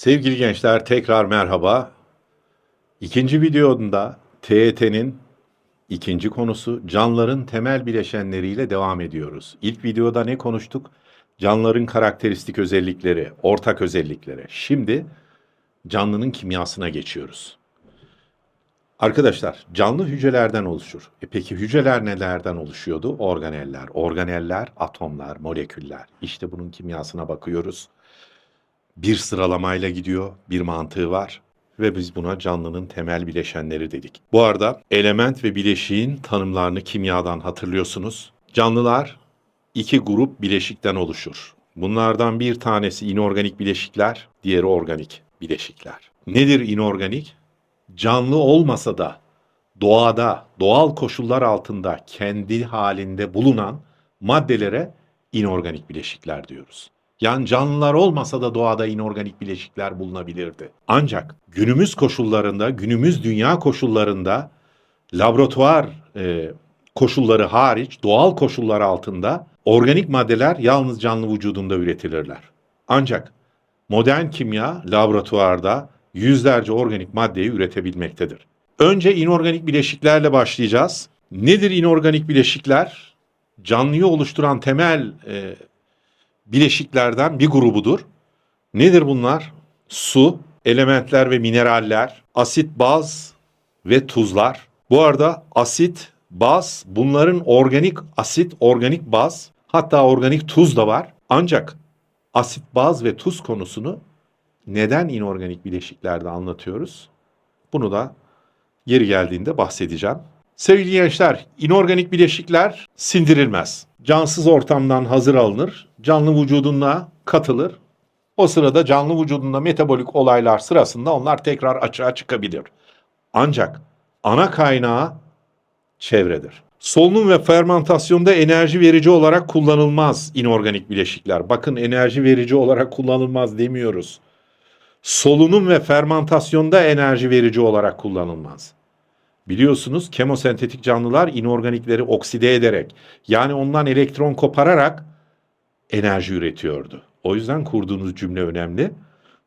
Sevgili gençler tekrar merhaba. İkinci videomda TET'nin ikinci konusu canlıların temel bileşenleriyle devam ediyoruz. İlk videoda ne konuştuk? Canlıların karakteristik özellikleri, ortak özellikleri. Şimdi canlının kimyasına geçiyoruz. Arkadaşlar canlı hücrelerden oluşur. E peki hücreler nelerden oluşuyordu? Organeller. Organeller atomlar, moleküller. İşte bunun kimyasına bakıyoruz bir sıralamayla gidiyor, bir mantığı var ve biz buna canlının temel bileşenleri dedik. Bu arada element ve bileşiğin tanımlarını kimyadan hatırlıyorsunuz. Canlılar iki grup bileşikten oluşur. Bunlardan bir tanesi inorganik bileşikler, diğeri organik bileşikler. Nedir inorganik? Canlı olmasa da doğada, doğal koşullar altında kendi halinde bulunan maddelere inorganik bileşikler diyoruz. Yani canlılar olmasa da doğada inorganik bileşikler bulunabilirdi. Ancak günümüz koşullarında, günümüz dünya koşullarında laboratuvar e, koşulları hariç doğal koşullar altında organik maddeler yalnız canlı vücudunda üretilirler. Ancak modern kimya laboratuvarda yüzlerce organik maddeyi üretebilmektedir. Önce inorganik bileşiklerle başlayacağız. Nedir inorganik bileşikler? Canlıyı oluşturan temel e, bileşiklerden bir grubudur. Nedir bunlar? Su, elementler ve mineraller, asit, baz ve tuzlar. Bu arada asit, baz bunların organik asit, organik baz hatta organik tuz da var. Ancak asit, baz ve tuz konusunu neden inorganik bileşiklerde anlatıyoruz? Bunu da yeri geldiğinde bahsedeceğim. Sevgili gençler, inorganik bileşikler sindirilmez. Cansız ortamdan hazır alınır, canlı vücuduna katılır. O sırada canlı vücudunda metabolik olaylar sırasında onlar tekrar açığa çıkabilir. Ancak ana kaynağı çevredir. Solunum ve fermentasyonda enerji verici olarak kullanılmaz inorganik bileşikler. Bakın enerji verici olarak kullanılmaz demiyoruz. Solunum ve fermentasyonda enerji verici olarak kullanılmaz. Biliyorsunuz kemosentetik canlılar inorganikleri okside ederek yani ondan elektron kopararak enerji üretiyordu. O yüzden kurduğunuz cümle önemli.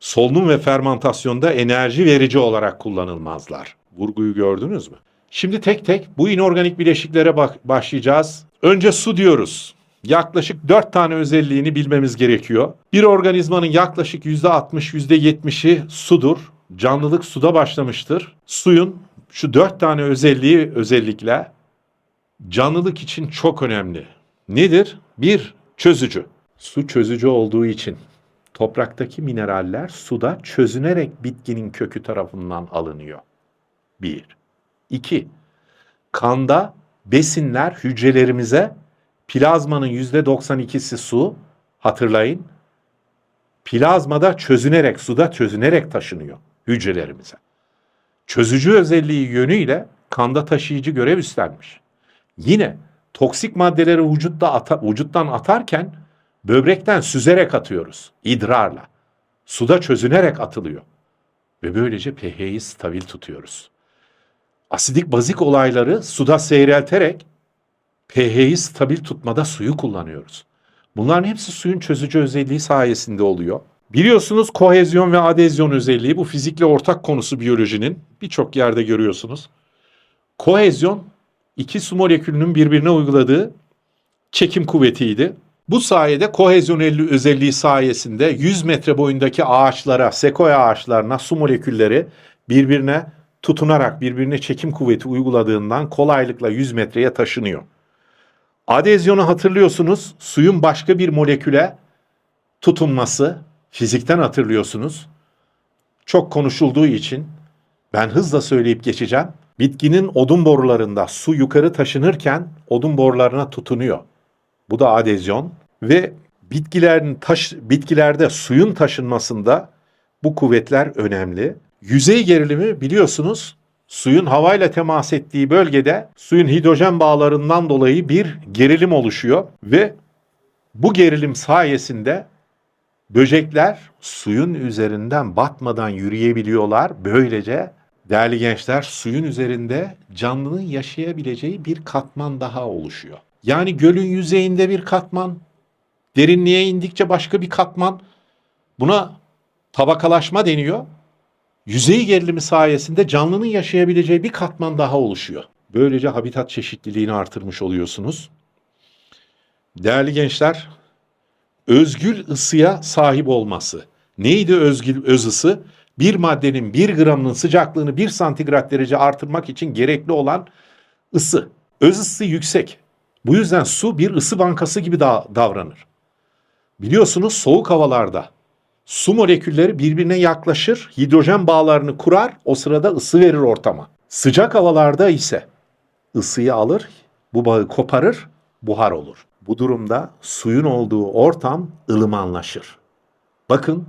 Solunum ve fermentasyonda enerji verici olarak kullanılmazlar. Vurguyu gördünüz mü? Şimdi tek tek bu inorganik bileşiklere bak başlayacağız. Önce su diyoruz. Yaklaşık 4 tane özelliğini bilmemiz gerekiyor. Bir organizmanın yaklaşık %60, %70'i sudur. Canlılık suda başlamıştır. Suyun şu dört tane özelliği özellikle canlılık için çok önemli. Nedir? Bir, çözücü. Su çözücü olduğu için topraktaki mineraller suda çözünerek bitkinin kökü tarafından alınıyor. Bir. İki, kanda besinler hücrelerimize plazmanın yüzde 92'si su hatırlayın. Plazmada çözünerek, suda çözünerek taşınıyor hücrelerimize çözücü özelliği yönüyle kanda taşıyıcı görev üstlenmiş. Yine toksik maddeleri vücutta ata, vücuttan atarken böbrekten süzerek atıyoruz idrarla. Suda çözünerek atılıyor. Ve böylece pH'yi stabil tutuyoruz. Asidik bazik olayları suda seyrelterek pH'yi stabil tutmada suyu kullanıyoruz. Bunların hepsi suyun çözücü özelliği sayesinde oluyor. Biliyorsunuz kohezyon ve adezyon özelliği bu fizikle ortak konusu biyolojinin birçok yerde görüyorsunuz. Kohezyon iki su molekülünün birbirine uyguladığı çekim kuvvetiydi. Bu sayede kohezyon özelliği sayesinde 100 metre boyundaki ağaçlara, sekoya ağaçlarına su molekülleri birbirine tutunarak birbirine çekim kuvveti uyguladığından kolaylıkla 100 metreye taşınıyor. Adezyonu hatırlıyorsunuz suyun başka bir moleküle tutunması fizikten hatırlıyorsunuz. Çok konuşulduğu için ben hızla söyleyip geçeceğim. Bitkinin odun borularında su yukarı taşınırken odun borularına tutunuyor. Bu da adezyon ve bitkilerin taş bitkilerde suyun taşınmasında bu kuvvetler önemli. Yüzey gerilimi biliyorsunuz suyun havayla temas ettiği bölgede suyun hidrojen bağlarından dolayı bir gerilim oluşuyor ve bu gerilim sayesinde Böcekler suyun üzerinden batmadan yürüyebiliyorlar. Böylece değerli gençler suyun üzerinde canlının yaşayabileceği bir katman daha oluşuyor. Yani gölün yüzeyinde bir katman, derinliğe indikçe başka bir katman. Buna Tabakalaşma deniyor. Yüzey gerilimi sayesinde canlının yaşayabileceği bir katman daha oluşuyor. Böylece habitat çeşitliliğini artırmış oluyorsunuz. Değerli gençler, özgül ısıya sahip olması. Neydi özgül öz ısı? Bir maddenin bir gramının sıcaklığını bir santigrat derece artırmak için gerekli olan ısı. Öz ısısı yüksek. Bu yüzden su bir ısı bankası gibi da davranır. Biliyorsunuz soğuk havalarda su molekülleri birbirine yaklaşır, hidrojen bağlarını kurar, o sırada ısı verir ortama. Sıcak havalarda ise ısıyı alır, bu bağı koparır, buhar olur. Bu durumda suyun olduğu ortam ılımanlaşır. Bakın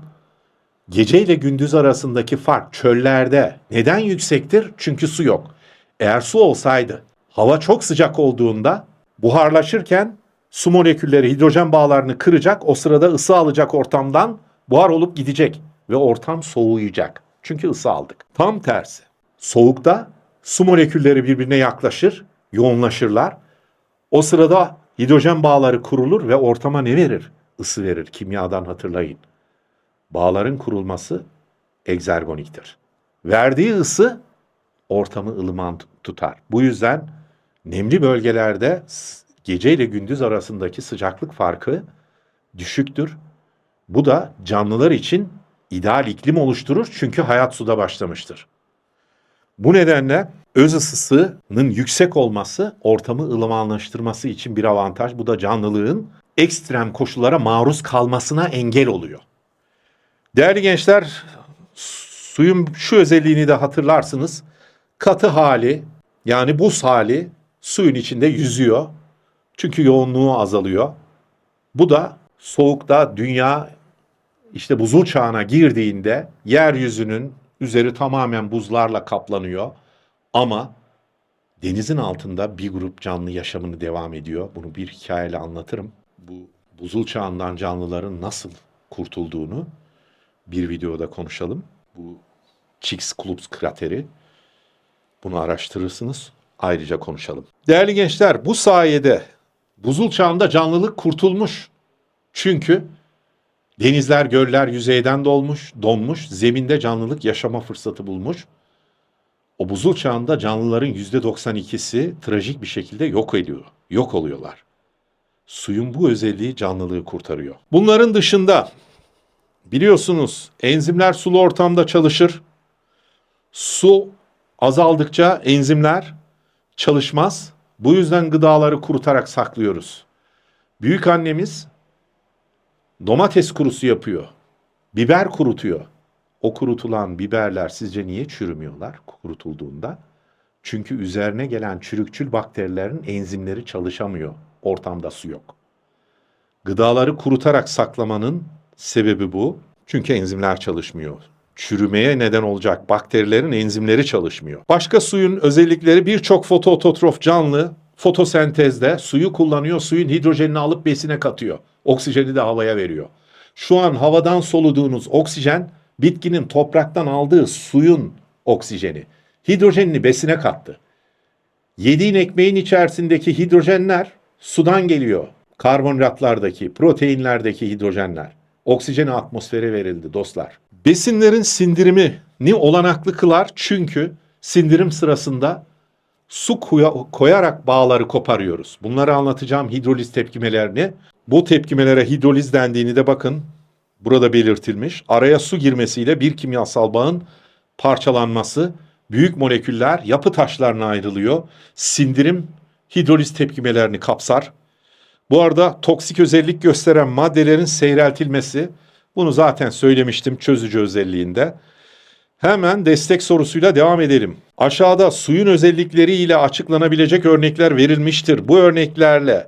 gece ile gündüz arasındaki fark çöllerde neden yüksektir? Çünkü su yok. Eğer su olsaydı hava çok sıcak olduğunda buharlaşırken su molekülleri hidrojen bağlarını kıracak, o sırada ısı alacak ortamdan buhar olup gidecek ve ortam soğuyacak. Çünkü ısı aldık. Tam tersi. Soğukta su molekülleri birbirine yaklaşır, yoğunlaşırlar. O sırada hidrojen bağları kurulur ve ortama ne verir? Isı verir. Kimyadan hatırlayın. Bağların kurulması egzergoniktir. Verdiği ısı ortamı ılıman tutar. Bu yüzden nemli bölgelerde gece ile gündüz arasındaki sıcaklık farkı düşüktür. Bu da canlılar için ideal iklim oluşturur çünkü hayat suda başlamıştır. Bu nedenle öz ısısının yüksek olması ortamı ılımanlaştırması için bir avantaj. Bu da canlılığın ekstrem koşullara maruz kalmasına engel oluyor. Değerli gençler, suyun şu özelliğini de hatırlarsınız. Katı hali yani buz hali suyun içinde yüzüyor. Çünkü yoğunluğu azalıyor. Bu da soğukta dünya işte buzul çağına girdiğinde yeryüzünün üzeri tamamen buzlarla kaplanıyor. Ama denizin altında bir grup canlı yaşamını devam ediyor. Bunu bir hikayeyle anlatırım. Bu buzul çağından canlıların nasıl kurtulduğunu bir videoda konuşalım. Bu Chicxulub krateri. Bunu araştırırsınız. Ayrıca konuşalım. Değerli gençler bu sayede buzul çağında canlılık kurtulmuş. Çünkü denizler, göller yüzeyden dolmuş, donmuş, zeminde canlılık yaşama fırsatı bulmuş. O buzul çağında canlıların %92'si trajik bir şekilde yok ediyor. Yok oluyorlar. Suyun bu özelliği canlılığı kurtarıyor. Bunların dışında biliyorsunuz enzimler sulu ortamda çalışır. Su azaldıkça enzimler çalışmaz. Bu yüzden gıdaları kurutarak saklıyoruz. Büyük annemiz domates kurusu yapıyor. Biber kurutuyor. O kurutulan biberler sizce niye çürümüyorlar kurutulduğunda? Çünkü üzerine gelen çürükçül bakterilerin enzimleri çalışamıyor. Ortamda su yok. Gıdaları kurutarak saklamanın sebebi bu. Çünkü enzimler çalışmıyor. Çürümeye neden olacak bakterilerin enzimleri çalışmıyor. Başka suyun özellikleri birçok fotoototrof canlı fotosentezde suyu kullanıyor, suyun hidrojenini alıp besine katıyor. Oksijeni de havaya veriyor. Şu an havadan soluduğunuz oksijen bitkinin topraktan aldığı suyun oksijeni. Hidrojenini besine kattı. Yediğin ekmeğin içerisindeki hidrojenler sudan geliyor. Karbonhidratlardaki, proteinlerdeki hidrojenler. Oksijeni atmosfere verildi dostlar. Besinlerin sindirimini olanaklı kılar çünkü sindirim sırasında su koyarak bağları koparıyoruz. Bunları anlatacağım hidroliz tepkimelerini. Bu tepkimelere hidroliz dendiğini de bakın burada belirtilmiş. Araya su girmesiyle bir kimyasal bağın parçalanması, büyük moleküller yapı taşlarına ayrılıyor. Sindirim hidroliz tepkimelerini kapsar. Bu arada toksik özellik gösteren maddelerin seyreltilmesi, bunu zaten söylemiştim çözücü özelliğinde. Hemen destek sorusuyla devam edelim. Aşağıda suyun özellikleriyle açıklanabilecek örnekler verilmiştir. Bu örneklerle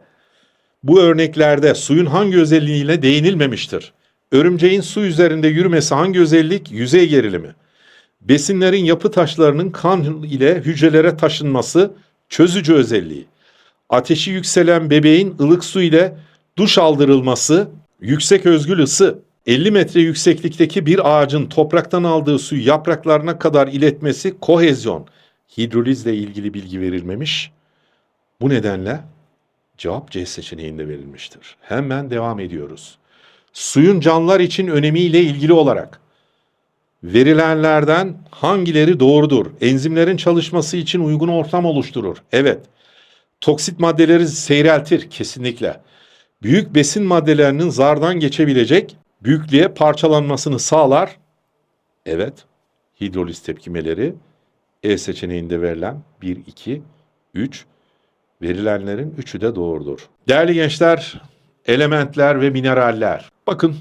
bu örneklerde suyun hangi özelliğiyle değinilmemiştir? Örümceğin su üzerinde yürümesi hangi özellik? Yüzey gerilimi. Besinlerin yapı taşlarının kan ile hücrelere taşınması çözücü özelliği. Ateşi yükselen bebeğin ılık su ile duş aldırılması yüksek özgül ısı. 50 metre yükseklikteki bir ağacın topraktan aldığı suyu yapraklarına kadar iletmesi kohezyon. Hidrolizle ilgili bilgi verilmemiş. Bu nedenle cevap C seçeneğinde verilmiştir. Hemen devam ediyoruz. Suyun canlılar için önemiyle ilgili olarak Verilenlerden hangileri doğrudur? Enzimlerin çalışması için uygun ortam oluşturur. Evet. Toksit maddeleri seyreltir kesinlikle. Büyük besin maddelerinin zardan geçebilecek büyüklüğe parçalanmasını sağlar. Evet. Hidroliz tepkimeleri E seçeneğinde verilen 1, 2, 3 verilenlerin üçü de doğrudur. Değerli gençler, elementler ve mineraller. Bakın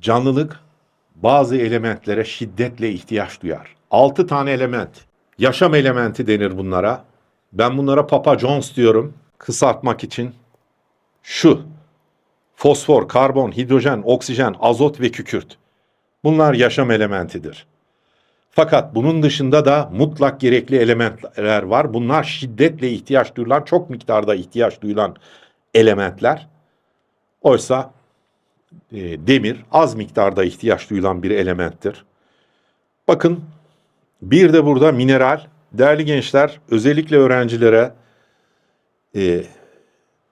canlılık bazı elementlere şiddetle ihtiyaç duyar. 6 tane element. Yaşam elementi denir bunlara. Ben bunlara Papa Jones diyorum kısaltmak için. Şu fosfor, karbon, hidrojen, oksijen, azot ve kükürt. Bunlar yaşam elementidir. Fakat bunun dışında da mutlak gerekli elementler var. Bunlar şiddetle ihtiyaç duyulan, çok miktarda ihtiyaç duyulan elementler. Oysa e, demir az miktarda ihtiyaç duyulan bir elementtir. Bakın bir de burada mineral. Değerli gençler özellikle öğrencilere e,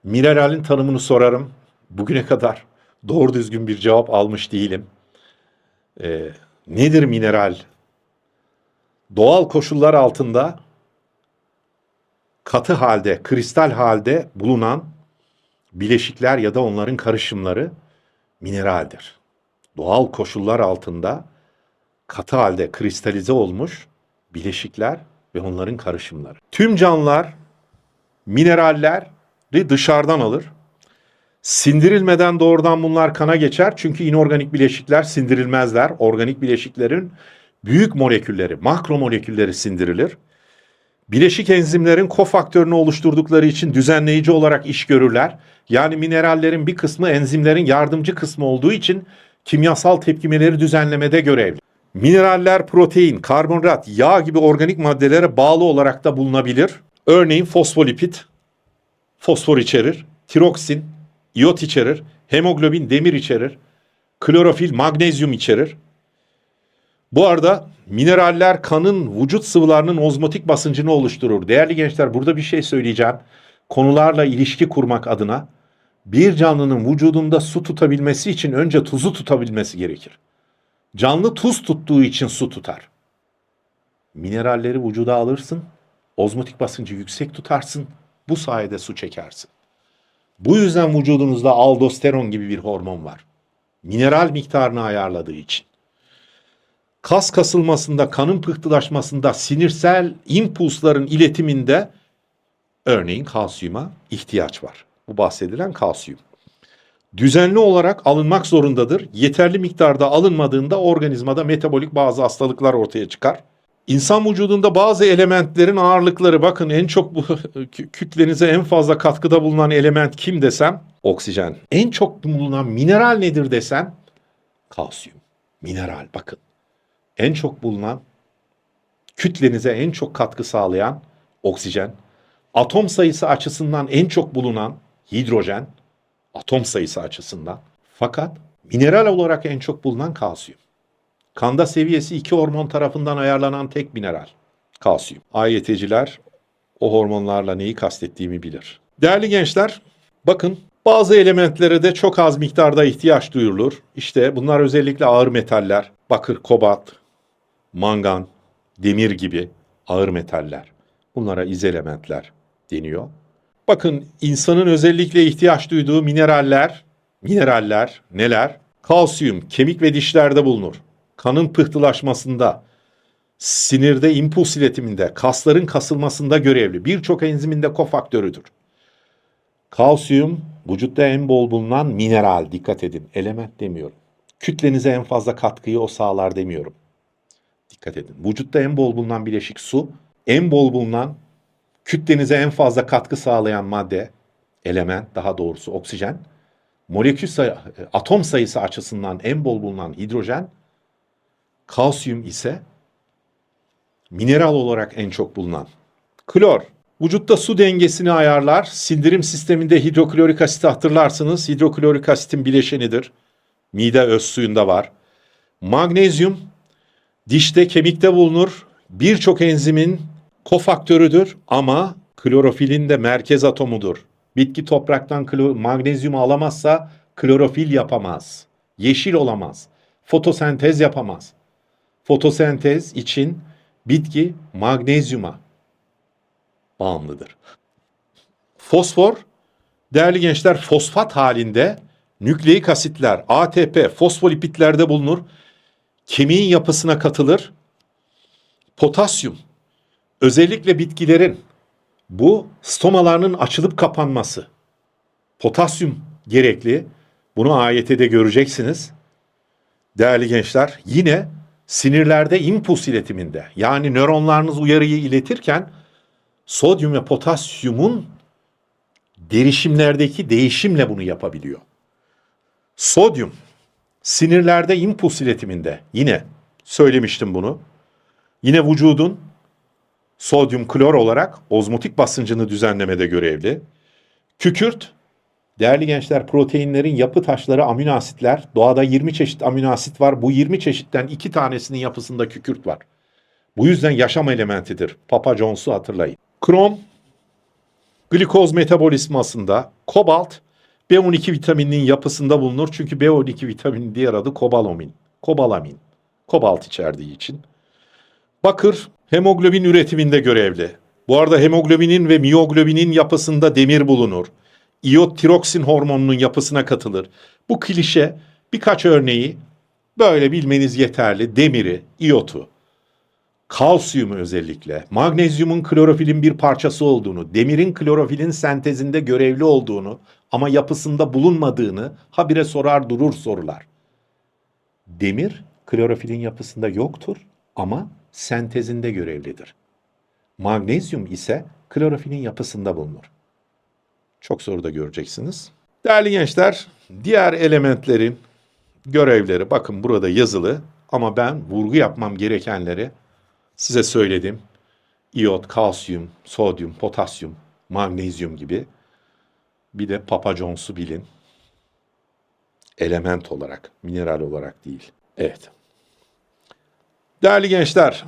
mineralin tanımını sorarım. Bugüne kadar doğru düzgün bir cevap almış değilim. E, nedir mineral? Doğal koşullar altında katı halde, kristal halde bulunan bileşikler ya da onların karışımları mineraldir. Doğal koşullar altında katı halde kristalize olmuş bileşikler ve onların karışımları. Tüm canlılar mineralleri dışarıdan alır. Sindirilmeden doğrudan bunlar kana geçer. Çünkü inorganik bileşikler sindirilmezler. Organik bileşiklerin büyük molekülleri, makro molekülleri sindirilir. Bileşik enzimlerin kofaktörünü oluşturdukları için düzenleyici olarak iş görürler. Yani minerallerin bir kısmı enzimlerin yardımcı kısmı olduğu için kimyasal tepkimeleri düzenlemede görevli. Mineraller protein, karbonhidrat, yağ gibi organik maddelere bağlı olarak da bulunabilir. Örneğin fosfolipid fosfor içerir, tiroksin iot içerir, hemoglobin demir içerir, klorofil magnezyum içerir. Bu arada mineraller kanın vücut sıvılarının ozmotik basıncını oluşturur. Değerli gençler burada bir şey söyleyeceğim. Konularla ilişki kurmak adına bir canlının vücudunda su tutabilmesi için önce tuzu tutabilmesi gerekir. Canlı tuz tuttuğu için su tutar. Mineralleri vücuda alırsın, ozmotik basıncı yüksek tutarsın, bu sayede su çekersin. Bu yüzden vücudunuzda aldosteron gibi bir hormon var. Mineral miktarını ayarladığı için kas kasılmasında, kanın pıhtılaşmasında, sinirsel impulsların iletiminde örneğin kalsiyuma ihtiyaç var. Bu bahsedilen kalsiyum. Düzenli olarak alınmak zorundadır. Yeterli miktarda alınmadığında organizmada metabolik bazı hastalıklar ortaya çıkar. İnsan vücudunda bazı elementlerin ağırlıkları bakın en çok bu kütlenize en fazla katkıda bulunan element kim desem oksijen. En çok bulunan mineral nedir desem kalsiyum. Mineral bakın en çok bulunan, kütlenize en çok katkı sağlayan oksijen, atom sayısı açısından en çok bulunan hidrojen, atom sayısı açısından. Fakat mineral olarak en çok bulunan kalsiyum. Kanda seviyesi iki hormon tarafından ayarlanan tek mineral. Kalsiyum. AYT'ciler o hormonlarla neyi kastettiğimi bilir. Değerli gençler, bakın bazı elementlere de çok az miktarda ihtiyaç duyulur. İşte bunlar özellikle ağır metaller, bakır, kobalt, mangan, demir gibi ağır metaller. Bunlara izelementler deniyor. Bakın insanın özellikle ihtiyaç duyduğu mineraller, mineraller neler? Kalsiyum kemik ve dişlerde bulunur. Kanın pıhtılaşmasında, sinirde impuls iletiminde, kasların kasılmasında görevli. Birçok enziminde kofaktörüdür. Kalsiyum vücutta en bol bulunan mineral. Dikkat edin. Element demiyorum. Kütlenize en fazla katkıyı o sağlar demiyorum. Dikkat edin. Vücutta en bol bulunan bileşik su, en bol bulunan kütlenize en fazla katkı sağlayan madde, element daha doğrusu oksijen, molekül sayı, atom sayısı açısından en bol bulunan hidrojen, kalsiyum ise mineral olarak en çok bulunan. Klor, vücutta su dengesini ayarlar. Sindirim sisteminde hidroklorik asit hatırlarsınız. Hidroklorik asitin bileşenidir. Mide öz suyunda var. Magnezyum Dişte, kemikte bulunur. Birçok enzimin kofaktörüdür ama klorofilin de merkez atomudur. Bitki topraktan magnezyum alamazsa klorofil yapamaz. Yeşil olamaz. Fotosentez yapamaz. Fotosentez için bitki magnezyuma bağımlıdır. Fosfor değerli gençler fosfat halinde nükleik asitler ATP fosfolipitlerde bulunur. Kemiğin yapısına katılır. Potasyum özellikle bitkilerin bu stomalarının açılıp kapanması potasyum gerekli. Bunu AYT'de göreceksiniz. Değerli gençler yine sinirlerde impuls iletiminde yani nöronlarınız uyarıyı iletirken sodyum ve potasyumun derişimlerdeki değişimle bunu yapabiliyor. Sodyum sinirlerde impuls iletiminde yine söylemiştim bunu. Yine vücudun sodyum klor olarak ozmotik basıncını düzenlemede görevli. Kükürt Değerli gençler proteinlerin yapı taşları amino asitler. Doğada 20 çeşit amino asit var. Bu 20 çeşitten 2 tanesinin yapısında kükürt var. Bu yüzden yaşam elementidir. Papa Jones'u hatırlayın. Krom glikoz metabolizmasında, kobalt B12 vitamininin yapısında bulunur. Çünkü B12 vitaminin diğer adı kobalamin. Kobalamin. Kobalt içerdiği için. Bakır hemoglobin üretiminde görevli. Bu arada hemoglobinin ve miyoglobinin yapısında demir bulunur. İyot tiroksin hormonunun yapısına katılır. Bu klişe birkaç örneği böyle bilmeniz yeterli. Demiri, iyotu, kalsiyumu özellikle, magnezyumun klorofilin bir parçası olduğunu, demirin klorofilin sentezinde görevli olduğunu ama yapısında bulunmadığını habire sorar durur sorular. Demir klorofilin yapısında yoktur ama sentezinde görevlidir. Magnezyum ise klorofilin yapısında bulunur. Çok soruda göreceksiniz. Değerli gençler, diğer elementlerin görevleri bakın burada yazılı ama ben vurgu yapmam gerekenleri size söyledim. İyot, kalsiyum, sodyum, potasyum, magnezyum gibi. Bir de Papa Jones'u bilin. Element olarak, mineral olarak değil. Evet. Değerli gençler,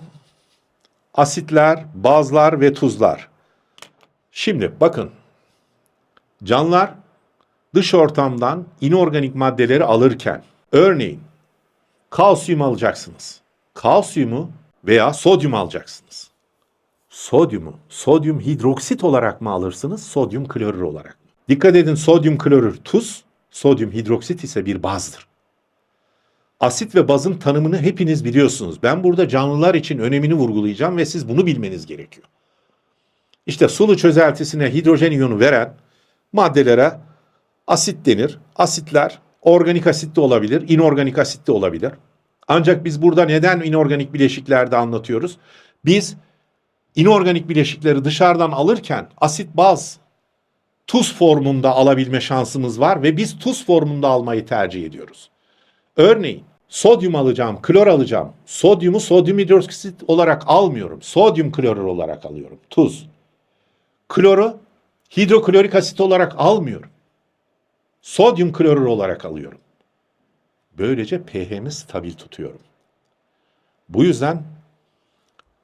asitler, bazlar ve tuzlar. Şimdi bakın Canlılar dış ortamdan inorganik maddeleri alırken örneğin kalsiyum alacaksınız. Kalsiyumu veya sodyum alacaksınız. Sodyumu sodyum hidroksit olarak mı alırsınız, sodyum klorür olarak mı? Dikkat edin sodyum klorür tuz, sodyum hidroksit ise bir bazdır. Asit ve bazın tanımını hepiniz biliyorsunuz. Ben burada canlılar için önemini vurgulayacağım ve siz bunu bilmeniz gerekiyor. İşte sulu çözeltisine hidrojen iyonu veren maddelere asit denir. Asitler organik asit de olabilir, inorganik asit de olabilir. Ancak biz burada neden inorganik bileşiklerde anlatıyoruz? Biz inorganik bileşikleri dışarıdan alırken asit baz tuz formunda alabilme şansımız var ve biz tuz formunda almayı tercih ediyoruz. Örneğin sodyum alacağım, klor alacağım. Sodyumu sodyum hidroksit olarak almıyorum. Sodyum klorür olarak alıyorum. Tuz. Kloru hidroklorik asit olarak almıyorum. Sodyum klorür olarak alıyorum. Böylece pH'mi stabil tutuyorum. Bu yüzden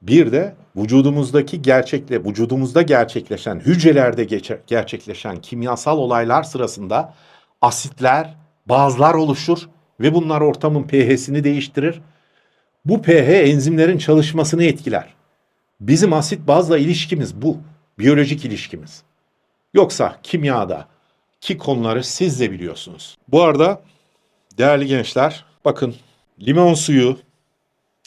bir de vücudumuzdaki gerçekle vücudumuzda gerçekleşen hücrelerde geçe, gerçekleşen kimyasal olaylar sırasında asitler, bazlar oluşur ve bunlar ortamın pH'sini değiştirir. Bu pH enzimlerin çalışmasını etkiler. Bizim asit bazla ilişkimiz bu. Biyolojik ilişkimiz. Yoksa kimyada ki konuları siz de biliyorsunuz. Bu arada değerli gençler bakın limon suyu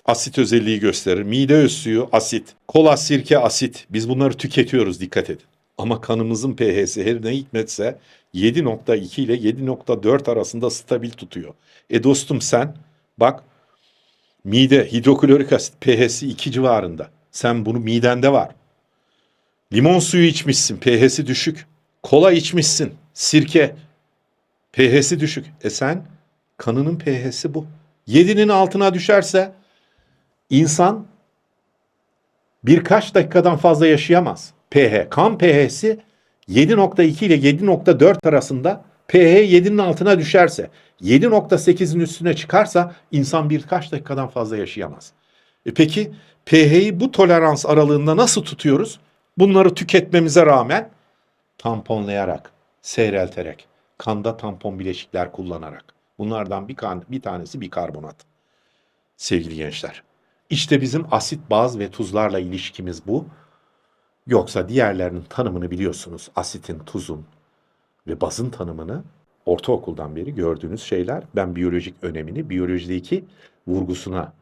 asit özelliği gösterir. Mide öz suyu asit. Kola sirke asit. Biz bunları tüketiyoruz dikkat edin. Ama kanımızın pH'si her ne hikmetse 7.2 ile 7.4 arasında stabil tutuyor. E dostum sen bak mide hidroklorik asit pH'si 2 civarında. Sen bunu midende var. Limon suyu içmişsin, pH'si düşük. Kola içmişsin, sirke, pH'si düşük. E sen kanının pH'si bu. 7'nin altına düşerse insan birkaç dakikadan fazla yaşayamaz. pH, kan pH'si 7.2 ile 7.4 arasında pH 7'nin altına düşerse 7.8'in üstüne çıkarsa insan birkaç dakikadan fazla yaşayamaz. E peki pH'yi bu tolerans aralığında nasıl tutuyoruz? Bunları tüketmemize rağmen tamponlayarak, seyrelterek, kanda tampon bileşikler kullanarak. Bunlardan bir, kan, bir tanesi bikarbonat. Sevgili gençler. İşte bizim asit, baz ve tuzlarla ilişkimiz bu. Yoksa diğerlerinin tanımını biliyorsunuz. Asitin, tuzun ve bazın tanımını ortaokuldan beri gördüğünüz şeyler. Ben biyolojik önemini, biyolojideki vurgusuna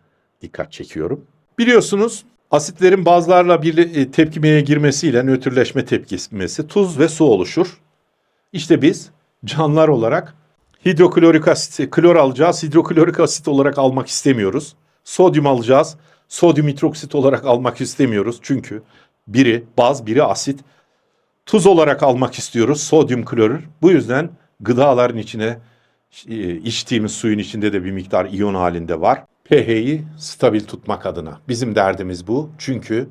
dikkat çekiyorum. Biliyorsunuz asitlerin bazlarla bir e, tepkimeye girmesiyle nötrleşme tepkimesi tuz ve su oluşur. İşte biz canlılar olarak hidroklorik asit, klor alacağız, hidroklorik asit olarak almak istemiyoruz. Sodyum alacağız, sodyum hidroksit olarak almak istemiyoruz. Çünkü biri baz, biri asit. Tuz olarak almak istiyoruz, sodyum klorür. Bu yüzden gıdaların içine e, içtiğimiz suyun içinde de bir miktar iyon halinde var. pH'yi stabil tutmak adına. Bizim derdimiz bu. Çünkü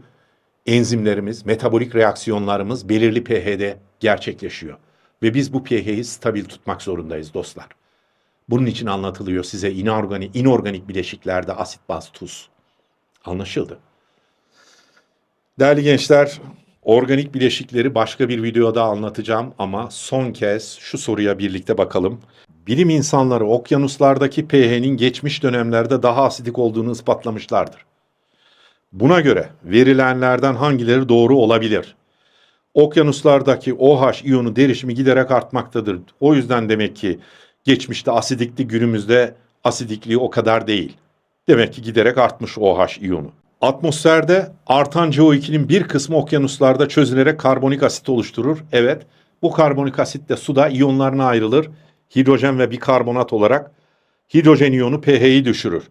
enzimlerimiz, metabolik reaksiyonlarımız belirli pH'de gerçekleşiyor. Ve biz bu pH'yi stabil tutmak zorundayız dostlar. Bunun için anlatılıyor size inorganik, inorganik bileşiklerde asit, baz, tuz. Anlaşıldı. Değerli gençler, organik bileşikleri başka bir videoda anlatacağım ama son kez şu soruya birlikte bakalım. Bilim insanları okyanuslardaki pH'nin geçmiş dönemlerde daha asidik olduğunu ispatlamışlardır. Buna göre verilenlerden hangileri doğru olabilir? Okyanuslardaki OH iyonu derişimi giderek artmaktadır. O yüzden demek ki geçmişte asidikti günümüzde asidikliği o kadar değil. Demek ki giderek artmış OH iyonu. Atmosferde artan CO2'nin bir kısmı okyanuslarda çözülerek karbonik asit oluşturur. Evet, bu karbonik asit de suda iyonlarına ayrılır. Hidrojen ve bikarbonat olarak hidrojen iyonu pH'yi düşürür.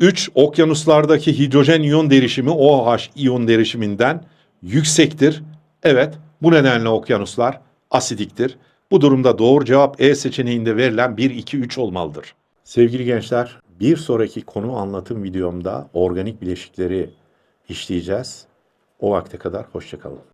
3. Okyanuslardaki hidrojen iyon derişimi OH iyon derişiminden yüksektir. Evet, bu nedenle okyanuslar asidiktir. Bu durumda doğru cevap E seçeneğinde verilen 1, 2, 3 olmalıdır. Sevgili gençler, bir sonraki konu anlatım videomda organik bileşikleri işleyeceğiz. O vakte kadar hoşçakalın.